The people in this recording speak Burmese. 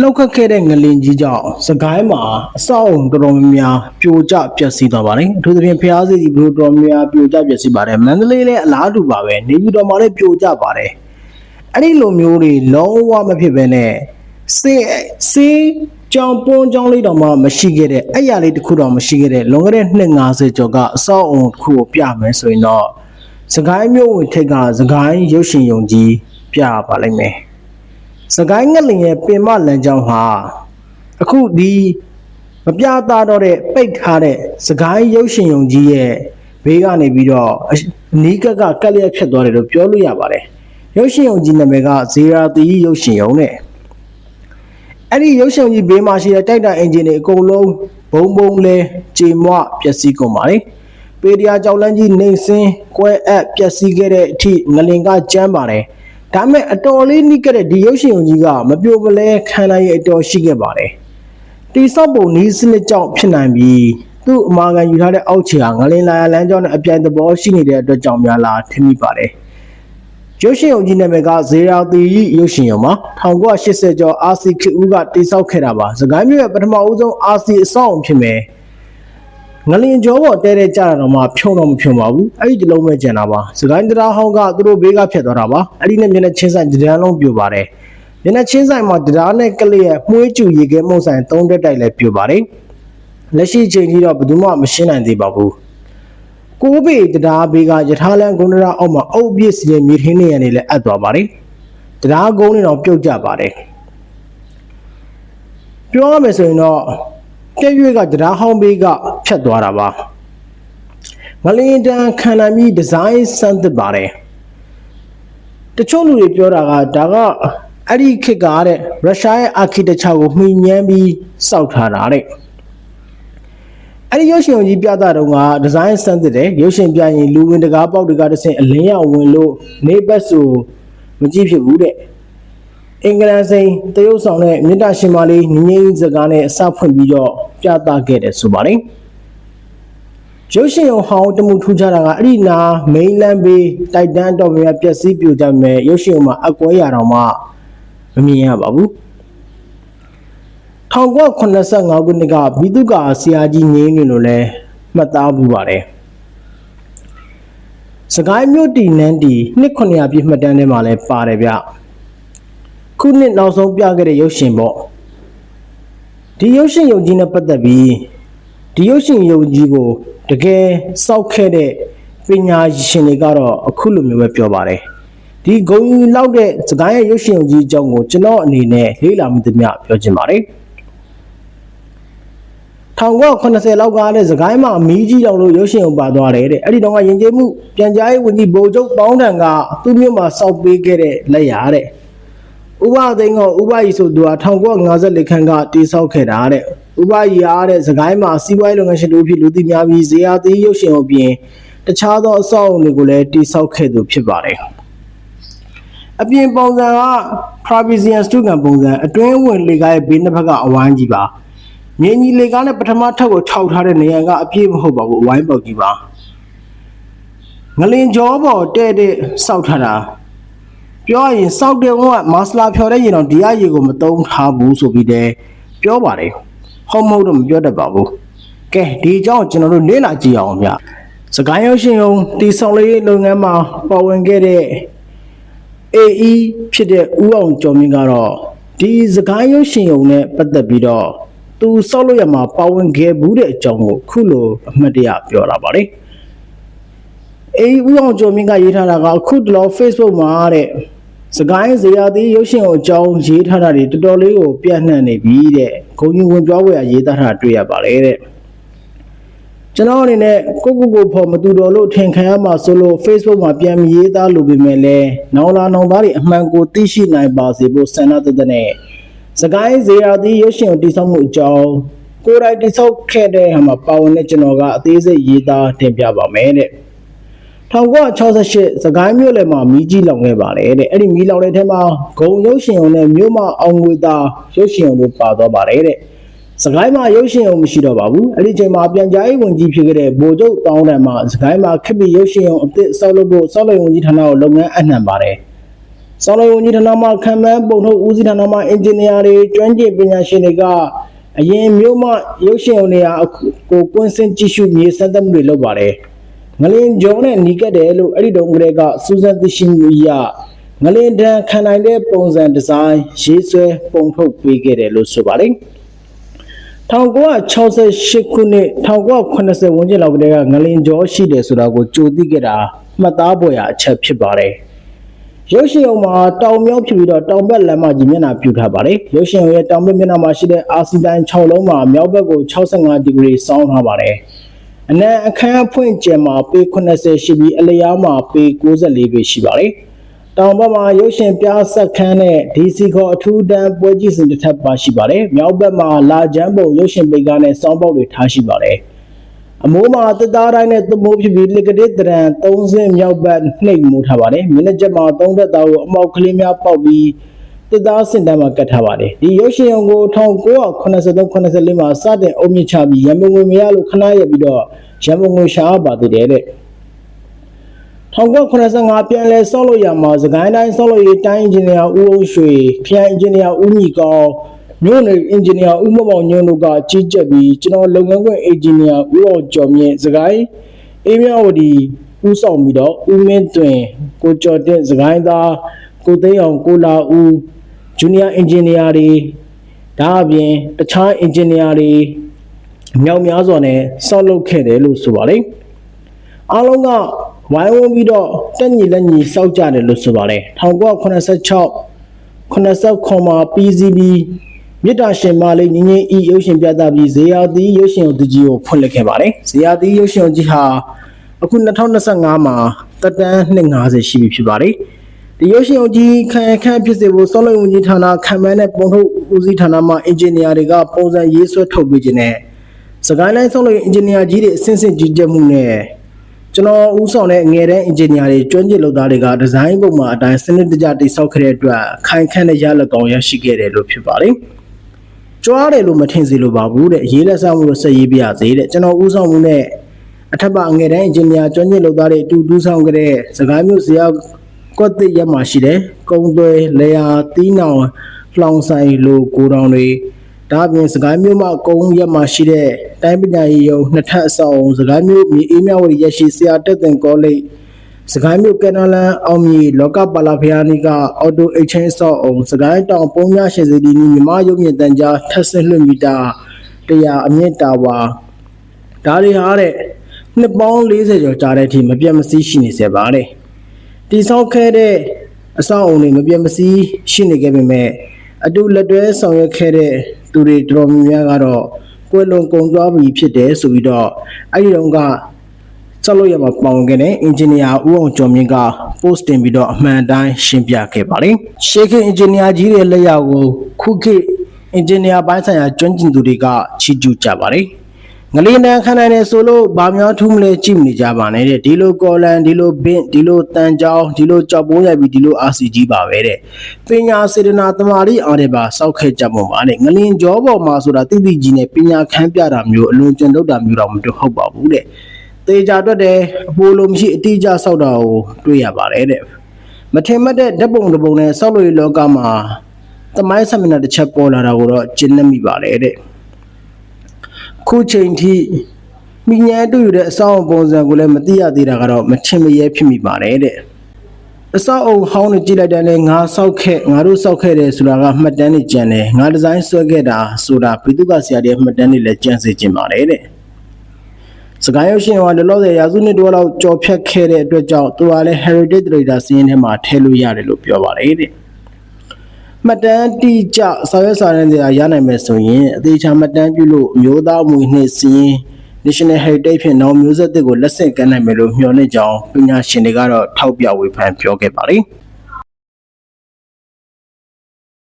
လောက်ခတ်ခဲ့တဲ့ငလင်ကြီးကြောင့်စကိုင်းမှာအဆောက်အုံတော်တော်များများပြိုကျပျက်စီးသွားပါတယ်အထူးသဖြင့်ဖျားစီဒီဘလိုတော်တော်များများပြိုကျပျက်စီးပါတယ်မန္တလေးလည်းအလားတူပါပဲနေပြည်တော်မှာလည်းပြိုကျပါတယ်အဲ့ဒီလိုမျိုးတွေလုံးဝမဖြစ်ဘဲနဲ့စေးစေးကြောင်ပွန်းကြောင်လေးတောင်မှမရှိခဲ့တဲ့အဲ့ရလေးတစ်ခုတောင်မရှိခဲ့တဲ့လွန်ခဲ့တဲ့နှစ်90ကျော်ကအဆောက်အုံတစ်ခုကိုပြမယ်ဆိုရင်တော့စကိုင်းမြို့ဝင်ထိပ်ကစကိုင်းရုပ်ရှင်ယုံကြီးပြပါလိမ့်မယ် စကိုင်းငလင်ရဲ့ပင်မလမ်းကြောင်းဟာအခုဒီမပြတာတော့တဲ့ပိတ်ထားတဲ့စကိုင်းရုပ်ရှင်ယုံကြီးရဲ့ဘေးကနေပြီးတော့အနီးကပ်ကကက်လျက်ဖြစ်သွားတယ်လို့ပြောလို့ရပါတယ်ရုပ်ရှင်ယုံကြီးနာမည်ကဇေရာတီရုပ်ရှင်ယုံနဲ့အဲ့ဒီရုပ်ရှင်ယုံကြီးဘေးမှာရှိတဲ့တိုက်တာအင်ဂျင်တွေအကုန်လုံးဘုံဘုံလဲကြေမွပျက်စီးကုန်ပါတယ်ပေဒီယာကြောက်လန်းကြီးနေစင်းကွဲအပ်ပျက်စီးခဲ့တဲ့အထိငလင်ကကျမ်းပါတယ် ဒါပေမဲ့အတော်လေးနှိကတဲ့ဒီရုပ်ရှင်ုံကြီးကမပြိုမလဲခံနိုင်ရအတော်ရှိခဲ့ပါတယ်။တိဆောက်ပုံနီးစနစ်ကြောင့်ဖြစ်နိုင်ပြီးသူ့အမာခံယူထားတဲ့အောက်ခြေဟာငလင်လာရလမ်းကြောင်းနဲ့အပြိုင်သဘောရှိနေတဲ့အတွက်ကြောင့်များလားထင်မိပါတယ်။ရုပ်ရှင်ုံကြီးနာမည်ကဇေရာတီရုပ်ရှင်ုံမှာ1980ကျော်အာစီခေဦးကတိဆောက်ခဲ့တာပါ။စကိုင်းမြို့ရဲ့ပထမဦးဆုံးအာစီအဆောက်အုံဖြစ်မယ်။ ငလင်ကျော်ပေါ်တဲတဲကြတာတော့မှဖြုံတော့မဖြုံပါဘူးအဲ့ဒီတလုံးပဲကျန်တာပါစကိုင်းတရားဟောင်းကသူတို့ဘေးကဖြတ်သွားတာပါအဲ့ဒီနဲ့မျက်နှာချင်းဆိုင်တရားလုံးပြိုပါတယ်မျက်နှာချင်းဆိုင်မှာတရားနဲ့ကလေးရဲ့မှုေးကျူရေခဲမှုန့်ဆိုင်သုံးတက်တိုက်လည်းပြိုပါတယ်လက်ရှိချိန်ကြီးတော့ဘယ်သူမှမရှင်းနိုင်သေးပါဘူးကိုးပေတရားဘေးကယထာလန်ဂုံဒရာအောက်မှာအုပ်ပြစ်စီရဲ့မြေထင်းနေရနေလည်းအပ်သွားပါတယ်တရားကုန်းတွေတော့ပြုတ်ကြပါတယ်ပြောရမယ်ဆိုရင်တော့ကဲ့ရွေးကတရားဟောင်းဘေးက ဖြတ်သွားတာပါငလင်းတန်ခန္ဓာမြီဒီဇိုင်းစမ်းသစ်ပါတယ်တချို့လူတွေပြောတာကဒါကအဲ့ဒီခေတ်ကတဲ့ရုရှားရဲ့အာခိတချာကိုမှီညမ်းပြီးစောက်ထားတာတဲ့အဲ့ဒီရုပ်ရှင်ကြီးပြတာတော့ကဒီဇိုင်းစမ်းသစ်တယ်ရုပ်ရှင်ပြရင်လူဝင်တကားပေါက်တွေကတစ်ဆင့်အလင်းရောက်ဝင်လို့နေဘက်ဆိုမကြည့်ဖြစ်ဘူးတဲ့အင်္ဂလန်စိန်တရုတ်ဆောင်တဲ့မြစ်တာရှင်မလေးငင်းငင်းစကားနဲ့အစဖွင့်ပြီးတော့ပြသခဲ့တယ်ဆိုပါတယ် ရုပ်ရှင်ရုံဟောင်းတမှုထူးခြားတာကအဲ့ဒီနာမိန်လန်ဘေးတိုက်တန်းတော်များပျက်စီးပြိုကျမဲ့ရုပ်ရှင်ရုံမှာအကွဲရတော့မှမမြင်ရပါဘူး1985ခုနှစ်ကဘီတုကာဆရာကြီးငင်းနေလို့လဲမှတ်သားဘူးပါတယ်စကိုင်းမြို့တီနန်းတီနှစ်900ပြည့်မှတ်တမ်းထဲမှာလဲပါတယ်ဗျခုနှစ်နောက်ဆုံးပြခဲ့တဲ့ရုပ်ရှင်ပေါ့ဒီရုပ်ရှင်ယုံကြီးနဲ့ပတ်သက်ပြီးဒီရုပ်ရှင်ယုံကြီးကို တကယ်စောက်ခဲ့တဲ့ပညာရှင်တွေကတော့အခုလိုမျိုးပဲပြောပါတယ်ဒီဂုံကြီးလောက်တဲ့စကိုင်းရဲ့ရုပ်ရှင်ယုံကြီးအကြောင်းကိုကျွန်တော်အနေနဲ့လေ့လာမှုသမျှပြောချင်ပါတယ်1980လောက်ကတဲ့စကိုင်းမှာမီးကြီးလောက်လို့ရုပ်ရှင်ုံပါသွားတယ်တဲ့အဲ့ဒီတော့ကရင်ကျေးမှုပြန်ကြားရေးဝန်ကြီးဗိုလ်ချုပ်ပေါင်းထံကသူ့မြို့မှာစောက်ပေးခဲ့တဲ့လက်ရာတဲ့ဥပသိန်းကဥပကြီးဆိုသူက1954ခန်းကတိဆောက်ခဲ့တာတဲ့ ဥပကြီးအားတဲ့စကိုင်းမှာစီးပွားရေးလုပ်ငန်းရှင်တို့ဖြစ်လူသိများပြီးဇေယျသီးရုပ်ရှင်အပြင်တခြားသောအဆောက်အအုံတွေကိုလည်းတိဆောက်ခဲ့သူဖြစ်ပါတယ်အပြင်ပုံစံက Trapezian စတုကန်ပုံစံအတွင်းဝင်လေကားရဲ့ဘေးနှစ်ဖက်ကအဝိုင်းကြီးပါမြင်းကြီးလေကားနဲ့ပထမထပ်ကိုခြောက်ထားတဲ့နေရာကအပြည့်မဟုတ်ပါဘူးအဝိုင်းပေါက်ကြီးပါငလင်ကြောပေါ်တဲ့တဲ့စောက်ထားတာပြောရရင်စောက်တဲ့ကမဆလာဖြော်တဲ့ရင်တော့ဒီအရေကိုမတုံးထားဘူးဆိုပြီးတဲ့ပြောပါတယ် ဟုတ်မဟုတ်တော့မပြောတတ်ပါဘူးကဲဒီအကြောင်းကျွန်တော်တို့လေ့လာကြည့်အောင်ဗျစကိုင်းရုပ်ရှင်ရုံတီဆောင်လေးလုပ်ငန်းမှာပါဝင်ခဲ့တဲ့ AE ဖြစ်တဲ့ဦးအောင်ကျော်မင်းကတော့ဒီစကိုင်းရုပ်ရှင်ရုံနဲ့ပတ်သက်ပြီးတော့သူစောက်လို့ရမှာပါဝင်ခဲ့ဘူးတဲ့အကြောင်းကိုခုလိုအမှတ်တရပြောလာပါတယ်အေးဦးအောင်ကျော်မင်းကရေးထားတာကအခုတလော Facebook မှာတဲ့ စကိုင်းဇေယျသီးရုပ်ရှင်ကိုအကြောင်းရေးထားတာတွေတော်တော်လေးကိုပြန့်နှံ့နေပြီတဲ့ဂုံကြီးဝင်ပြောဝယ်ရေးသားထားတာတွေ့ရပါတယ်တဲ့ကျွန်တော်အနေနဲ့ကိုကိုကိုဖော်မတူတော်လို့ထင်ခံရမှာဆိုလို့ Facebook မှာပြန်ပြီးရေးသားလို့ပြင်မဲ့လဲနောင်လာနောင်သားတွေအမှန်ကိုသိရှိနိုင်ပါစေဖို့ဆန္ဒတသက်နဲ့စကိုင်းဇေယျသီးရုပ်ရှင်ကိုတည်ဆောက်မှုအကြောင်းကိုယ်တိုင်တည်ဆောက်ခဲ့တဲ့ဟာမှာပါဝင်တဲ့ကျွန်တော်ကအသေးစိတ်ရေးသားတင်ပြပါမယ်တဲ့ 1968စကိုင်းမြို့လယ်မှာမီးကြီးလောင်ခဲ့ပါတယ်တဲ့အဲ့ဒီမီးလောင်တဲ့ထဲမှာဂုံရုပ်ရှင်ုံနဲ့မြို့မအောင်ငွေသားရုပ်ရှင်ုံတို့ပါသွားပါတယ်တဲ့စကိုင်းမှာရုပ်ရှင်ုံမရှိတော့ပါဘူးအဲ့ဒီချိန်မှာပြန်ကြားရေးဝန်ကြီးဖြစ်ခဲ့တဲ့ဗိုလ်ချုပ်တောင်းတန်းမှာစကိုင်းမှာခက်ပြီးရုပ်ရှင်ုံအသစ်ဆောက်လုပ်ဖို့ဆောက်လုပ်ဝန်ကြီးဌာနကိုလုပ်ငန်းအနှံပါတယ်ဆောင်းလုံးဝန်ကြီးဌာနမှခံမှန်းပုံထုတ်ဦးစီးဌာနမှအင်ဂျင်နီယာတွေကျွမ်းကျင်ပညာရှင်တွေကအရင်မျိုးမှရုပ်ရှင်နေရာအခုကိုကွင်းစင်ကြည့်ရှုမြေစက်သက်မှုတွေလုပ်ပါတယ် ငလင်ဂျုံနဲ့ညီကက်တယ်လို့အဲ့ဒီတုန်းကလေးကစူးစမ်းသိရှိမှုအရငလင်တန်ခံနိုင်တဲ့ပုံစံဒီဇိုင်းရေးဆွဲပုံထုတ်ပေးခဲ့တယ်လို့ဆိုပါတယ်1968ခုနှစ်1980ဝန်းကျင်လောက်ကတည်းကငလင်ကျော်ရှိတယ်ဆိုတာကိုကြိုသိခဲ့တာမှတ်သားဖွယ်ရာအချက်ဖြစ်ပါတယ်။ရုပ်ရှင်ရုံမှာတောင်မြောက်ဖြစ်ပြီးတော့တောင်ဘက်လမ်းမကြီးမျက်နှာပြုထားပါတယ်။ရုပ်ရှင်ရုံရဲ့တောင်ဘက်မျက်နှာမှာရှိတဲ့အာစီတိုင်း6လုံးမှာမြောက်ဘက်ကို65ဒီဂရီစောင်းထားပါတယ်။ အနံအခန်းအဖွင့်ကျယ်မှာပေ80ရှိပြီးအလျားမှာပေ94ပေရှိပါတယ်။တောင်ဘက်မှာရုပ်ရှင်ပြဆက်ခန်းနဲ့ DC ခေါ်အထူးတန်းပွဲကြည့်စဉ်တစ်ထပ်ပါရှိပါတယ်။မြောက်ဘက်မှာလာချမ်းပုံရုပ်ရှင်ပေကားနဲ့စောင်းပေါက်တွေထားရှိပါတယ်။အမိုးမှာတက်သားတိုင်းနဲ့သမိုးဖြစ်ပြီးလက်ကလေးတရံ၃ဆင့်မြောက်ဘက်နှိပ်မိုးထားပါတယ်။မျက်နှာချက်မှာသုံးသက်သားကိုအမောက်ကလေးများပေါက်ပြီး တက်သားစင်တန်းမှာကတ်ထားပါတယ်။ဒီရုပ်ရှင်ရုံကို1983-84မှာစတင်အုံမြင့်ချပြီးရန်ကုန်ငွေမရလို့ခဏရပြီးတော့ရန်ကုန်ငွေရှားပါသေးတယ်တဲ့။1985ပြန်လဲဆောက်လို့ရမှာစကိုင်းတိုင်းဆောက်လို့ရေးတိုင်းအင်ဂျင်နီယာဦးအောင်ရွှေခရိုင်အင်ဂျင်နီယာဦးညီကောင်းမြို့နယ်အင်ဂျင်နီယာဦးမမောင်ညွန့်တို့ကကြီးကြပ်ပြီးကျွန်တော်လုပ်ငန်းခွင်အင်ဂျင်နီယာဦးအောင်ကျော်မြင့်စကိုင်းအေးမြဝတီဦးဆောင်ပြီးတော့ဦးမင်းတွင်ကိုကျော်တဲ့စကိုင်းသားကိုသိန်းအောင်ကိုလာဦး ဂျူနီယာအင်ဂျင်နီယာတွေဒါအပြင်တခြားအင်ဂျင်နီယာတွေမြောက်များစွာနဲ့ဆောက်လုပ်ခဲ့တယ်လို့ဆိုပါတယ်အားလုံးကဝိုင်းဝန်းပြီးတော့တက်ညီလက်ညီစောက်ကြတယ်လို့ဆိုပါတယ်1986 89မှာ PCB မြစ်တာရှင်မလေးငင်းငင်းဤရုပ်ရှင်ပြသပြီးဇေယျသီရုပ်ရှင်သူကြီးကိုဖွင့်လှစ်ခဲ့ပါတယ်ဇေယျသီရုပ်ရှင်ကြီးဟာအခု2025မှာတက်တန်း250ရှိပြီဖြစ်ပါတယ် ဒီရုပ်ရှင်ကြီးခံရခန့်ဖြစ်စေဖို့စောလိမ်ဝန်ကြီးဌာနခံမှန်းတဲ့ပုံထုတ်ဦးစီးဌာနမှအင်ဂျင်နီယာတွေကပုံစံရေးဆွဲထုတ်ပေးခြင်းနဲ့စကိုင်းလိုင်းစောလိမ်အင်ဂျင်နီယာကြီးတွေအဆင့်ဆင့်ကြီးကြပ်မှုနဲ့ကျွန်တော်ဦးဆောင်တဲ့ငယ်တဲ့အင်ဂျင်နီယာတွေကျွမ်းကျင်လုပ်သားတွေကဒီဇိုင်းပုံမှာအတိုင်းစနစ်တကျတိစောက်ခဲ့တဲ့အတွက်ခိုင်ခန့်တဲ့ရလဒ်ကောင်းရရှိခဲ့တယ်လို့ဖြစ်ပါတယ်။ကြွားတယ်လို့မထင်စေလိုပါဘူးတဲ့ရေးလက်ဆောင်မှုလို့ဆက်ရေးပြရစေတဲ့ကျွန်တော်ဦးဆောင်မှုနဲ့အထက်ပါငယ်တဲ့အင်ဂျင်နီယာကျွမ်းကျင်လုပ်သားတွေအတူတူဆောင်ခဲ့တဲ့စကိုင်းမြို့ဇရာ ကွက်တစ်ရက်မှာရှိတဲ့ကုန်းသွဲလေယာတီးနောင်လှောင်ဆိုင်လိုကိုတောင်တွေဒါအပြင်စကိုင်းမြို့မှာကုန်းရက်မှာရှိတဲ့တိုင်းပညာရေးရုံနှစ်ထပ်အဆောက်အုံစကိုင်းမြို့မြေအေးမြဝတီရရှိဆရာတက်တင်ကောလိပ်စကိုင်းမြို့ကနလန်အောင်မြေလောကပါလာဖျားနီကအော်တိုအိတ်ချင်းဆောက်အုံစကိုင်းတောင်ပုံများရှင်စီဒီနီမြမရုပ်မြင့်တန်ကြားထက်ဆလွှင့်မီတာ100အမြင့်တာဝါဒါတွေဟာတဲ့နှစ်ပေါင်း40ကျော်ကြာတဲ့အထိမပြတ်မစည်းရှိနေစေပါတ ယ်တိဆောက်ခဲ့တဲ့အဆောက်အုံတွေမပြတ်မစည်းရှိနေခဲ့ပေမဲ့အတူလက်တွဲဆောင်ရွက်ခဲ့တဲ့သူတွေတော်တော်များများကတော့ကွယ်လွန်ကုန်သွားပြီဖြစ်တယ်ဆိုပြီးတော့အဲ့ဒီတော့ကစက်လို့ရမှာပေါင်ခဲ့တဲ့အင်ဂျင်နီယာဦးအောင်ကျော်မြင့်က post တင်ပြီးတော့အမှန်တိုင်းရှင်းပြခဲ့ပါတယ်ရှေးခေတ်အင်ဂျင်နီယာကြီးတွေလက်ရောက်ကိုခုခေတ်အင်ဂျင်နီယာပိုင်းဆိုင်ရာကျွမ်းကျင်သူတွေကချီးကျူးကြပါတယ် ငလင်းတန်းခန်းနိုင်တယ်ဆိုလို့ဘာများထူးမလဲကြည့်မနေကြပါနဲ့တဲ့ဒီလိုကော်လန်ဒီလိုဘင့်ဒီလိုတန်ကြောင်းဒီလိုကြောက်ပိုးရိုက်ပြီးဒီလို RCG ပါပဲတဲ့ပညာစေတနာတမာရီအားတွေပါစောက်ခဲ့ကြပုံပါတဲ့ငလင်းကြောပေါ်မှာဆိုတာတိတိကြီးနဲ့ပညာခန်းပြတာမျိုးအလွန်ကျွံလုပ်တာမျိုးတော့မတူဟုတ်ပါဘူးတဲ့တေချာတွက်တယ်အပိုလိုမရှိအတိအကျစောက်တာကိုတွေ့ရပါတယ်တဲ့မထင်မှတ်တဲ့ဓာတ်ပုံတစ်ပုံနဲ့စောက်လို့ရလောကမှာသမိုင်းဆမနာတစ်ချက်ပေါ်လာတာကိုတော့ကျင့်နေမိပါတယ်တဲ့ ခုချိန်ထိမိညာတူရတဲ့အဆောင်ပုံစံကိုလည်းမသိရသေးတာကတော့မထင်မရဲဖြစ်မိပါတယ်တဲ့အဆောက်အုံဟောင်းနေကြည့်လိုက်တယ်လေငါဆောက်ခဲ့ငါတို့ဆောက်ခဲ့တယ်ဆိုတာကမှတ်တမ်းတွေကျန်တယ်ငါဒီဇိုင်းဆွဲခဲ့တာဆိုတာဘိတုကဆရာတွေမှတ်တမ်းတွေလည်းကျန်စေခြင်းပါတယ်တဲ့စကိုင်းရုပ်ရှင်ကလောလောဆယ်ရာစုနှစ်တောလောက်ကြော်ဖြတ်ခဲ့တဲ့အတွက်ကြောင့်သူကလည်း heritage trader စီးရင်ထဲမှာထည့်လို့ရတယ်လို့ပြောပါတယ်တဲ့ မှတ်တမ်းတိကျစာရွက်စာတမ်းတွေရနိုင်မယ်ဆိုရင်အသေးချာမှတ်တမ်းပြုလို့အမျိုးသားမွေနှစ်စီးရင် National Heritage ဖြင့်နောက်မျိုးဆက်တွေကိုလက်ဆင့်ကမ်းနိုင်မယ်လို့မျှော်လင့်ကြောင်းပညာရှင်တွေကတော့ထောက်ပြဝေဖန်ပြောခဲ့ပါတယ်။